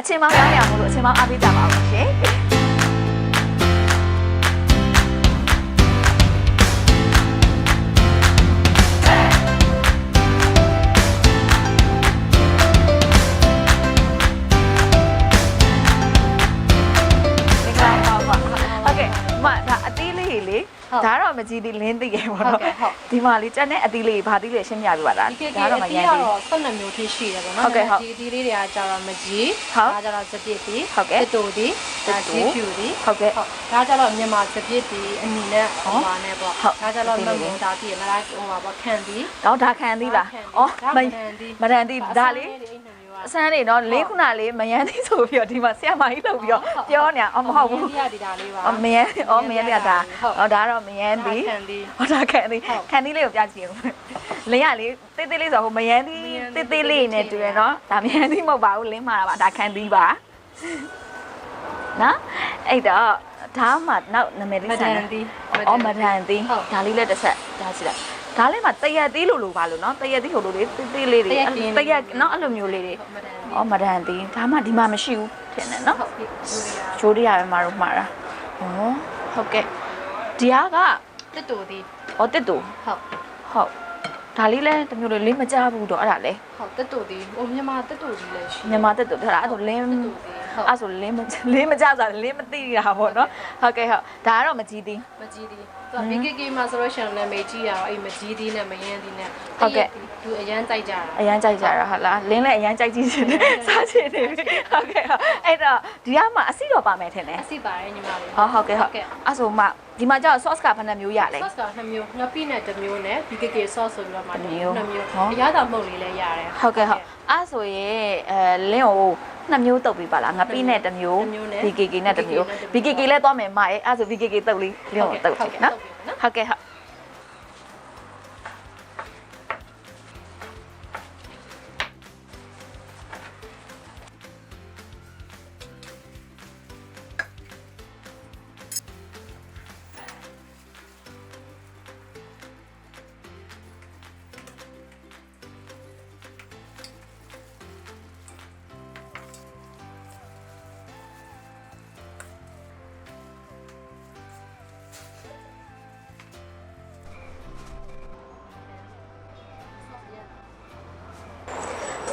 အချင်းမောင်းရောင်းရမို့လို့အချင်းမောင်းအားပေးကြပါဦးရှင်မင်္ဂလာပါပါဟုတ်ကဲ့မဒါအသီး လေးလေဟုတ်ဒါတော့မကြည့်သေးလင်းသိရပါတော့ဟုတ်ကဲ့ဟုတ်ဒီမှာလေးတက်တဲ့အသီးလေးဘာသီးလေးရှင်းပြပြပါလားဒီကေကေဒါအတော့မတီးရမ်းကသေးတော့12မျိုးထိရှိတယ်ပေါ့နော်ဟုတ်ကဲ့ဟုတ်ဒီဒီလေးတွေကကြတော့မကြီးဟုတ်ဒါကြတော့စပစ်တီဟုတ်ကဲ့တတူတီတဒါတူကြီးဖြူတီဟုတ်ကဲ့ဟုတ်ဒါကြတော့မြန်မာစပစ်တီအနီနဲ့ဟိုပါနဲ့ပေါ့ဟုတ်ဒါကြတော့ဒီမလေးမုံဒါတီမလားဟိုပါပေါ့ခံတီတော့ဒါခံသီးလားဒါခံဩဒါမမခံတီမရန်သီးဒါလေး အဲ့နှစ်မျိုးကအစမ်းနေတော့လေးခုနလေးမရန်သီးဆိုပြီးတော့ဒီမှာဆရာမကြီးလုပ်ပြီးတော့ပြောနေအောင်မဟုတ်ဘူးဒီကဒီဒါလေးပါအော်မရန်အော်မရန်သီးကဒါဟုတ်အော်ဒါတော့မရန်သီးခံတီဟောဒါခံသီးဟုတ်ခံသီးလေးကိုပြကြည့်အောင်လင်းရလေးတေးသေးလေးဆိုဟိုမရန်သီးမရန်သီးတေးသေးလေးနဲ့တူရယ်နော်ဒါမရန်သီးမဟုတ်ပါဘူးလင်းမှာပါဒါခံသီးပါနော်အဲ့တော့ဒါမှနောက်နာမည်လေးမဆဒန်န်တယ်တီအော်မဒန်သီးဟုတ်ဒါလေးလည်းတစ်ဆက်ဒါကြည့်လိုက် ဒါလေးမှာတရက်သီးလို့လို့ပါလို့နော်တရက်သီးဟိုလိုလေးသေးသေးလေးတွေတရက်ကင်းတရက်နော်အဲ့လိုမျိုးလေးတွေမဒန်တီအော်မဒန်သီးဒါမှဒီမှာမရှိဘူးထင်တယ်နော်ဟုတ်ပြီယူရီယာချိုးရရပဲမတို့မှားတာဩဟုတ်ကဲ့ဒီဟာကတစ်တူတီဩတစ်တူဟုတ်ဟုတ်ဒါလေးလည်းတစ်မျိုးလေးလေးမကြဘူးတော့အဲ့ဒါလေဟုတ်တက်တူဒီဟိုမြန်မာတက်တူဒီလည်းရှိမြန်မာတစ်တူပြောတာအဲ့ဒါလင်း တက်တူဒီဟုတ်အဲ့ဆိုလင်းမလင်းမကြဆိုတာလင်းမသိတာပေါ့နော်ဟုတ်ကဲ့ဟုတ်ဒါကတော့မကြည့်သေး မကြီးဒီသူက BKK မှာဆိုလို့ရှိရင်နာမည်ကြီးရအောင်အဲ့မကြီးဒီနဲ့မယန်းဒီနဲ့ဟုတ်ကဲ့ သူအရန်ကြိုက်ကြတာအရန်ကြိုက်ကြတာဟုတ်လားလင်းလည်းအရန်ကြိုက်ကြည့်ရှင်တယ်စားချင်နေပြီဟုတ်ကဲ့ဟုတ်အဲ့တော့ဒီကမှအစီတော့ပါမယ်ထင်တယ်အစီပါတယ်ညီမလေးဟောဟုတ်ကဲ့ဟုတ်အဲ့ဆိုမှဒီမှာကျတော့ sauce ကဘယ်နှမျိုးရလဲ sauce ကနှစ်မျိုးငပိနဲ့တစ်မျိုးနဲ့ BKK sauce ဆိုပြီးတော့မှတစ်မျိုးနှစ်မျိုးဟောအရသာမုတ်လေးလည်းရတယ်ဟုတ်ကဲ့ဟုတ်အဲ့ဆိုရင်အဲလင်းကို နှစ်မျိုးတုပ်ပြီးပါလားငပိနဲ့တစ်မျိုးတစ်မျိုးနဲ့ BKK နဲ့တစ်မျိုး BKK လည်းသွားမယ်မရဲ့အဲ့ဆို BKK တုပ်လေးလင်းကိုတုပ်ချင်နော်ဟုတ်ကဲ့ဟုတ်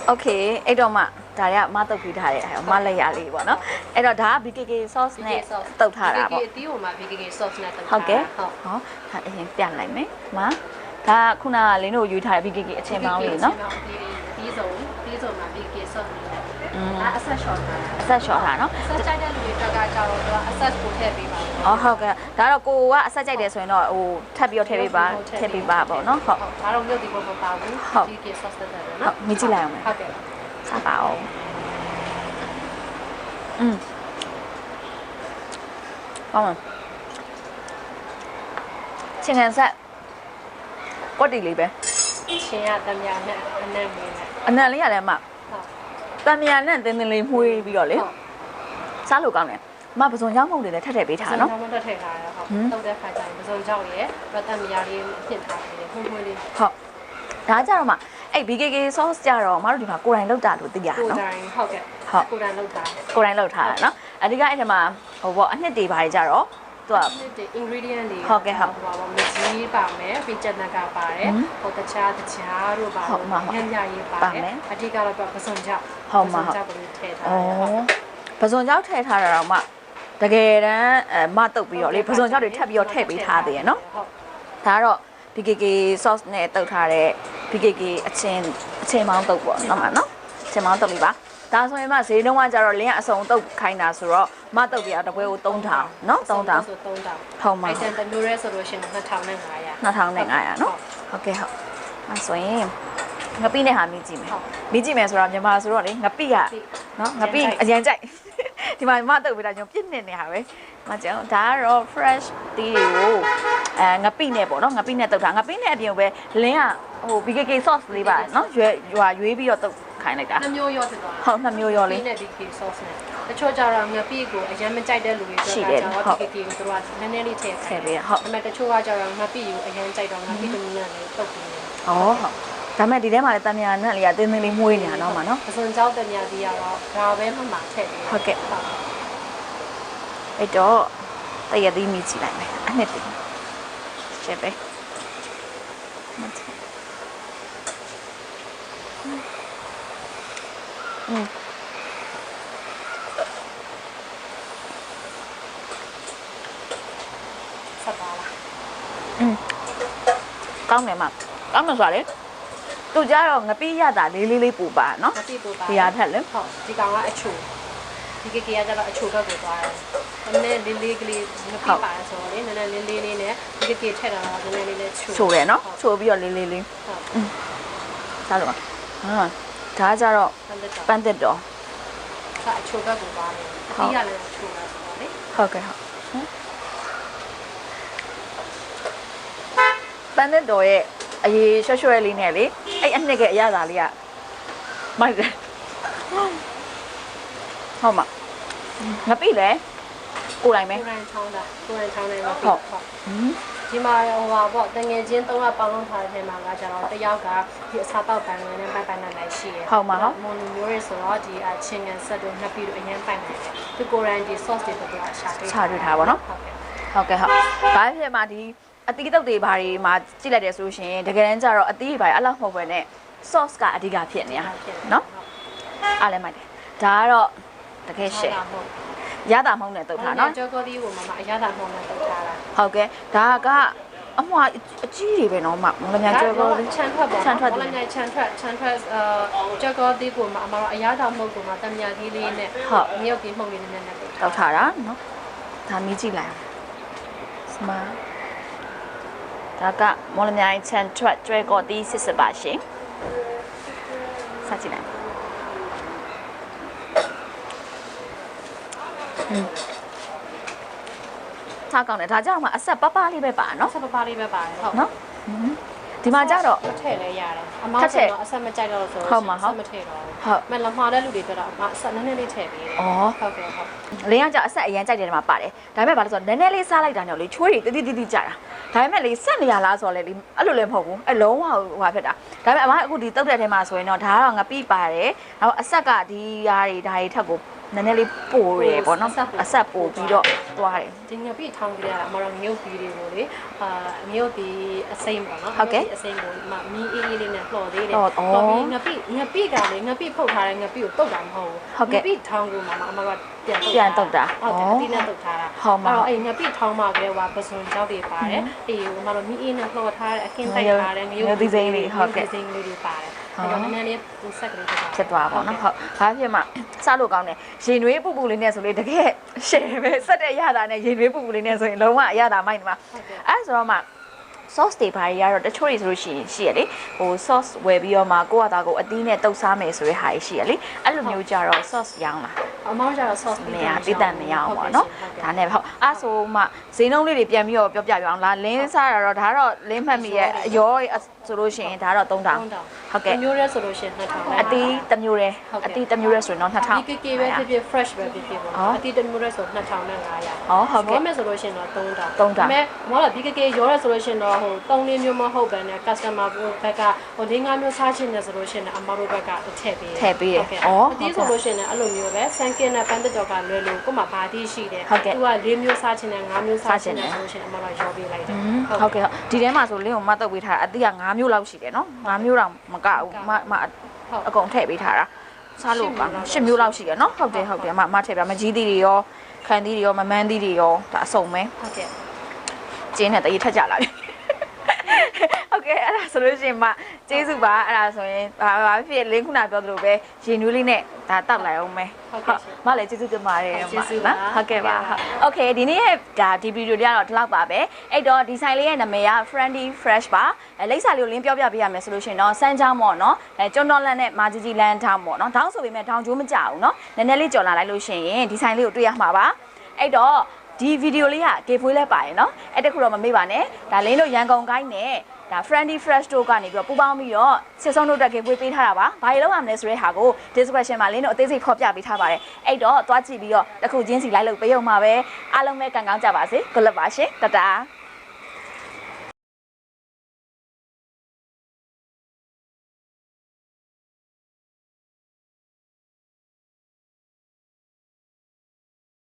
โอเคအဲ့တော့မှဒါတွေကမတုပ်ပြီးထားတဲ့အဲမလက်ရလေးပေါ့နော်အဲ့တော့ဒါက BKK sauce နဲ့တုပ်ထားတာပေါ့ BKK တီးဟိုမှာ BKK sauce နဲ့တုပ် ဟုတ်ကဲ့ ဟုတ် ဟောဒါအရင်ပြန်လိုက်မယ်မဒါကခုနကလင်းတို့ယူထားတဲ့ BKK အချင်းပေါင်းလေးနော် တီးစုံတီးစုံမှာ BKK sauce နဲ့ อืม ဒါအဆက် short တာအဆက်လျှော်တာနော် ဆက်ကြိုက်တဲ့လူတွေတက်ကကြတော့သူကအဆက်ကိုထည့်ပေးပါမယ်အော်ဟုတ်ကဲ့ဒါတော့ကိုကအဆက်ကြိုက်တယ်ဆိုရင်တော့ဟိုထပ်ပြီးတော့ထည့်ပေးပါထည့်ပေးပါပေါ့နော်ဟုတ်ဒါတော့မြုပ်ဒီပေါ်မပါဘူးဟုတ် ဒီ case sauce တက်တယ်ဟုနော်တ်မြည်ကြည့်လိုက်အောင်မယ် ဟုတ်ကဲ့ စားပါအောင်อืมကောင်းပါချင်းကန်ဆက်ကွက်တီလေးပဲချင်းရတမယာနဲ့အနက်မင်းနဲ့အနံလေးရတယ်အမဟု တ်တံမြာနဲ့တင်းတင်းလေးမှုေးပြီးတော့လေဟုတ်စားလို့ကောင်းတယ်အမပစုံရောက်မုတ်တွေလည်းထပ်ထည့်ပေးထားနော်ကျွန်တော်တက်ထည့်ထားရဟုတ်ဟမ်တုတ်တဲ့ခါကျရင်ပစုံကြောက်ရဲ့ဗတ်တမယာလေးပြင်ထားတယ်မှုမှုလေးဟုတ်ဒါကြတော့မှအဲ့ BKK sauce ကြတော့မတို့ဒီမှာကိုယ်တိုင်လုပ်တာလို့သိရတာကိုနော်တိုင်းဟုတ်ကဲ့ဟုတ်ကိုတိုင်းလောက်တာကိုယ်တိုင်လုပ်ထားတာနော်အဓိကအဲ့ဒီမှာဟိုပေါ့အနှစ်တွေပါကြတော့ သူကဒီ ingredient တွေဟုတ်ကဲ့ဟုတ်ဟိုပါမကြီးပါမယ်ပြီးချက်နကပါတယ်ဟမ်ဟိုတခြားတခြားတို့ပါဟုတ်မှာဟုတ်ညံ့ညရေးပါပါတမယ်ယ်အဓိကတော့ပစုံကြောက်ဟုတ်မှာဟုတ်ပစုံကြောက်ကိုထည့်ထားဩတယ်ဟုတ်ပစုံကြောက်ထည့်ထားတာတော့မှတကယ်တမ်းအဲမတုတ်ပြီးတော့လေပစုံကြောက်တွေထပ်ပြီးတော့ထည့်ပေးထားသေးရယ်နော်ဟုတ်ဒါကတော့ BKK sauce နဲ့တုတ်ထားတဲ့ BKK အချင်းအချင်းမောင်းတုတ်ပေါ့နော်မနော်အချင်းမောင်းတုတ်လေးပါ ဒါဆိုရင်မှဈေးနှုန်းကကြတော့လင်းကအစုံတုတ်ခိုင်းတာဆိုတော့မတုတ်ပြတပွဲကို3000နော်3000ဆို3000ဟုတ်မှာအဲ့တန်တမျိုးရဲဆိုလို့ရှိရင်2500 2500နော်ဟုတ်ကဲ့ဟုတ်အဲဆိုရင်ငပိနဲ့ဟာမြည်ကြည့်မယ်ဟုတ်မြည်ကြည့်မယ်ဆိုတော့မြန်မာဆိုတော့လေငပိကနော်ငပိအရင်ကြိုက်ဒီမှာမတုတ်ပေးတာကျွန်တော်ပြစ်နေနေတာပဲမကြောင်ဒါကတော့ fresh တီးတွေကိုအဲငပိနဲ့ပေါ့နော်ငပိနဲ့တုတ်တာငပိနဲ့အပြင်ကိုပဲလင်းကဟို BKK sauce လေးပါနော်ရွေးရွာရွေးပြီးတော့တုတ် ခိုင်းလိုက်တာနှမျိုးရောဖြစ်သွားဟုတ်နှစ်မျိုးရောလေလေးနဲ့ BK sauce နဲ့တချို့ကြတော့ငပိကိုအရင်မကြိုက်တဲ့လူတွေရှိဆိုတယ်တော့ဟုတ် BK ကိုသူတို့ကနည်းနည်းလေးထည့်ထည့်ပေးရဟုတ်ဒါပေမဲ့တချို့ကကြတော့ငပိကိုအရင်ကြိုက်တော့ငပိတမီးနဲ့လည်းတုတ်ပြီးတယ်ဩဟုတ်ဒါမဲ့ဒီထဲမှာလည်းတန်မြာနဲ့လေးကတင်းတင်းလေးမှုေးနေတာတော့မှာနော်ပစွန်ကြောက်တဲ့ညစီကတော့ဒါပဲမှမှထည့်တယ်ဟုတ်ကဲ့ အဲ့တော့တရသေးမိကြည့်လိုက်မယ်အနှစ်တည်းရှယ်ပဲမတ် อืม ဆက်ပါလား อืมကောင်းတယ်မကောင်းတယ်ဆိုတာလေသူကြတော့ငပိရတာလေးလေးလေးပူပါနော် မသိဘူးပါ ဒီဟာထက်လေ ဟုတ်ဒီကောင်ကအချိုဒီကေကေကကျတော့အချိုဘက်ကိုသွားတယ်နည်းနည်းလေးလေးကလေးမပြပါဆိုတော့လေနည်းနည်းလေးလေးလေးနဲ့ဒီကေကေထည့်တာတော့နည်းနည်းလေးလေးချို ချိုတယ်နော်ချိုပြီးတော့လေးလေးလေး ဟုတ် စားလို့ပါဟာ ဒါကြတော့ပန်းတက်ပန်းတစ်တော်အချိုဘက်ကိုသွားတယ်အတီးရလည်းချိုတာဆိုတော့လေဟုတ်ကဲ့ဟုတ်ပန်းတစ်တော်ရဲ့အရေးရွှဲရွှဲလေးနဲ့လေအဲ့အနှစ်ကအရသာလေးကမိုက်တယ်ဟုတ်မှာငပိလေကိုယ်တိုင်ပဲကိုရန်ချောင်းတာကိုရန်ချောင်းနေတော့ဟုတ်ဟုတ်ဟင်း ဒီမှာဟိုပါပေါ့တငယ်ချင်း၃ယောက်ပေါင်းလုံးထားတဲ့ထဲမှာကကျတော့တယောက်ကဒီအစားတောက်ပန်ဝင်နဲ့ပိုက်ပိုက်နဲ့လိုက်ရှိတယ်မွန်လူမျိုးတွေဆိုတော့ဒီအချင်းငန်ဆက်တို့နှစ်ပြီးတော့အရင်ပိုက်နိုင်တယ်ဒီကိုရန်ဒီ sauce တွေကတော့အရှာတွေ့ဟုတ်ကဲ့ဟုတ်ကဲ့ဟုတ်ဘာဖြစ်မှာဒီအသီးတုပ်တွေဘာတွေမှာကြည့်လိုက်တယ်ဆိုလို့ရှိရင်တကယ်တမ်းကျတော့အသီးတွေဘာတွေအဲ့လောက်မဟုတ်ပဲနဲ့ sauce ကအဓိကဖြစ်နေတာနော်အားလည်းမိုက်တယ်ဒါကတော့တကယ်ရှယ်ဟုတ် ရတာမဟုတ်နဲ့တုတ်ထားနော်ကြောကောဒီကိုမမအရသာမှောင်းနဲ့တုတ်ထားတာဟုတ်ကဲ့ဒါကအမွာအကြီးတွေပဲနော်မမလည်းများကြောကောလေးချန်ထွက်ပေါ့ချန်ထွက်တယ်လည်းချန်ထွက်ချန်ထွက်အာကြောကောဒီကိုမအမတော့အရသာမှုကိုမတမညာကြီးလေးနဲ့မြုပ်ပြီးမှုတ်လေးနဲ့နဲ့တုတ်ထားတောက်ထားတာနော်ဒါမြည်ကြည့်လိုက်စမဒါကမော်လမြိုင်ချန်ထွက်ကျွဲကော်တီးစစ်စစ်ပါရှင်စကြည့်လိုက် စားကောင်းတယ်ဒါကြောင့်မှအဆက်ပပလေးပဲပါနော်ဆက်ပပလေးပဲပါတယ်ဟုတ်နော်ဒီမှာကြတော့မထည့်လဲရတယ်အမောက်ဆိုတော့အဆက်မကြိုက်တော့ဆိုဟုတ်မှာဟုတ်မထည့်တော့ဟုတ်မလမှားတဲ့လူတွေပြတော့အမအဆက်နည်းနည်းလေးထည့်ပေးတယ်ဩဟုတ်ကဲ့ဟုတ်လင်းကကြအဆက်အရန်ကြိုက်တယ်ဒီမှာပါတယ်ဒါပေမဲ့ဘာလို့ဆိုတော့နည်းနည်းလေးစားလိုက်တာညော်လေချွေးတွေတိတိတိတိကြတာဒါပေမဲ့လေဆက်နေရလားဆိုတော့လေဒီအဲ့လိုလည်းမဟုတ်ဘူးအဲ့လုံးဝဟိုဟာဖြစ်တာဒါပေမဲ့အမအခုဒီတုတ်တဲ့ထဲမှာဆိုရင်တော့ဒါကတော့ငပိပါတယ်နောက်အဆက်ကဒီယားတွေဒါတွေထက်ကို နည်းနည်းလေးပိုတယ်ပေါ့နော်အဆက်ပိုပြီးတော့သွားတယ်ဒီငပိထောင်းကြရတာအမတော့မြုပ်ပြီးတွေကိုလေအာမြုပ်ပြီးအစိမ့်ပေါ့နော်ဟုတ်ကဲ့အစိမ့်ကိုမမီးအေးအေးလေးနဲ့လှော်သေးတယ်လှော်ဩပြီးငပိငပိကလေငပိဖုတ်ထားတဲ့ငပိကိုတုတ်တာမဟုတ်ဟုတ်ကဲ့ငပိထောင်းကိုမမအမကပြန်တုတ်ပြန်တုတ်တာဟုတ်တယ်ဩအတိနဲ့တုတ်ထားတာဟုတ်မှာအဲ့တော့အဲ့ငပိထောင်းမှာကလေးကပစွန်ကြောက်တွေပါတယ်အေးဟိုမတော့မီးအေးနဲ့လှော်ထားတဲ့အကင်းတိုက်ထားတဲ့ငရုတ်ဒီဇိုင်းလေးတွေပါတယ်အဲ့တော့နည်းနည်းလေးပူဆက်ကလေးဖြစ်သွားဖြစ်သွားပါတော့ဟုတ်ဘာဖြစ်မှ စားလို့ကောင်းတယ်ရင်နွေးပူပူလေးနဲ့ဆိုလေတကယ်ရှယ်ပဲစက်တဲ့ရတာနဲ့ရင်နွေးပူပူလေးနဲ့ဆိုရင်လုံးဝအရတာမိုက်နေမှာဟုတ်ကဲ့အဲ့ဆိုတော့မှ sauce တွေဘာတွေကတော့တချို့တွေဆိုလို့ရှိရင်ရှိရလေဟို sauce ဝယ်ပြီးတော့မှကိုယ့်ဟာသားကိုအသီးနဲ့တုပ်စားမယ်ဆိုတဲ့ဟာကြီးရှိရလေအဲ့လိုမျိုးကြတော့ sauce ရောင်းလာအမောင်ကျတော့ sauce နေရတိတန်မရအောင်ပေါ့နော်ဒါနဲ့ဟုတ်အဲ့ဆိုမှဈေးနှုန်းလေးတွေပြန်ပြီးတော့ပြောပြပြအောင်လားလင်းစားတာတော့ဒါတော့လင်းမှတ်မိရဲ့အရောဆိုလို့ရှိရင်ဒါတော့3000ဟုတ်ကဲ့မျိုးရဲဆိုလို့ရှိရင်2000အတီးတစ်မျိုးတည်းဟုတ်ကဲ့အတီးတစ်မျိုးတည်းဆိုရင်တော့2000ဒီကေကေပဲဖြစ်ဖြစ် fresh ပဲဖြစ်ဖြစ်ပေါ့ဟောနော်အတီးတစ်မျိုးရဲဆို2500နဲ့900ဩဟုတ်ကဲ့ဘောမဲ့ဆိုလို့ရှိရင်တော့3000 3000ဒါပေမဲ့မောလာဒီကေကေရောရဲဆိုလို့ရှိရင်တော့ဟို3လေးမျိုးမဟုတ်ဘဲနဲ့ customer ဘက်ကဟို၄၅မျိုးစားချင်တယ်ဆိုလို့ရှိရင်အမတို့ဘက်ကထည့်ပေးထည့်ပေးတယ်ဟုတ်ကဲ့ဩအတီးဆိုလို့ရှိရင်လည်းအဲ့လိုမျိုးပဲဆန်ကင်နဲ့ပန်းတက်တော်ကလွယ်လို့ကို့မှာဘာတီးရှိတယ်ဟုတ်ကဲ့သူက၄မျိုးစားချင်တယ်၅မျိုးစားချင်တယ်ဆိုလို့ရှိရင်အမတို့ရောပေးလိုက်တယ်ဟုတ်ကဲ့ဟုတ်ဒီထဲမှာဆိုလင်းကိုမတ်တုပ်ပေးထားတာအတိက9မျိုးလောက်ရှိတယ်နော်9မျိုးတော့မကဘူးမမဟုတ်အကုန်ထည့်ပေးထားတာစားလို့ပါ10မျိုးလောက်ရှိတယ်နော်ဟုတ်တယ်ဟုတ်တယ်မမထည့်ပြမကြီးသီးတွေရောခံသီးတွေရောမမန်းသီးတွေရောဒါအစုံပဲဟုတ်ကဲ့ကျင်းနဲ့တရေထက်ကြလာပြီ ဟုတ်ကဲ့အဲ့ဒါဆိုလို့ရှိရင်မကျေးဇူးပါအဲ့ဒါဆိုရင်ဘာဘာဖြစ်လင်းခုနပြောသလိုပဲရင်နွေးလေးနဲ့ဒါတောက်လိုက်အောင်မယ် ဟုတ်ကဲ့ရှင် မလည်းကျေးဇူးတင်ပါတယ် ကျေးဇူးပါ ဟုတ်ကဲ့ပါဟုတ်โอเคဒီနေ့ရဲ့ဒါဒီဗီဒီယိုလေးကတော့ဒီလောက်ပါပဲအဲ့တော့ဒီဆိုင်လေးရဲ့နာမည်က Friendly Fresh ပါအဲလိပ်စာလေးကိုလင်းပြောပြပေးရမယ်ဆိုလို့ရှိရင်တော့စမ်းချောင်းပေါ့နော်အဲကျွန်းတော်လန်နဲ့မာကြီးကြီးလန်ထောင်းပေါ့နော်ထောင်းဆိုပေမဲ့ထောင်းကျိုးမကြဘူးနော်နည်းနည်းလေးကြော်လာလိုက်လို့ရှိရင်ဒီဆိုင်လေးကိုတွေ့ရမှာပါအဲ့တော့ ဒီဗီဒီယိုလေးကကေဖွေးလဲပါရယ်နော်အဲ့တခုတော့မမေ့ပါနဲ့ဒါလင်းတို့ရန်ကုန်ကိုင်းနဲ့ဒါ Friendly Fresh တို့ကနေပြီးတော့ပူပေါင်းပြီးတော့စစ်ဆုံးတို့တက်ကေဖွေးပေးထားတာပါဘာလို့လုပ်ရမလဲဆိုတဲ့ဟာကို description မှာလင်းတို့အသေးစိတ်ဖော်ပြပေးထားပါတယ်အဲ့တော့သွားကြည့်ပြီးတော့တစ်ခုချင်းစီလိုက်လို့ပေးအောင်ပါပဲအားလုံးပဲကံကောင်းကြပါစေ good luck ပါရှင်တတား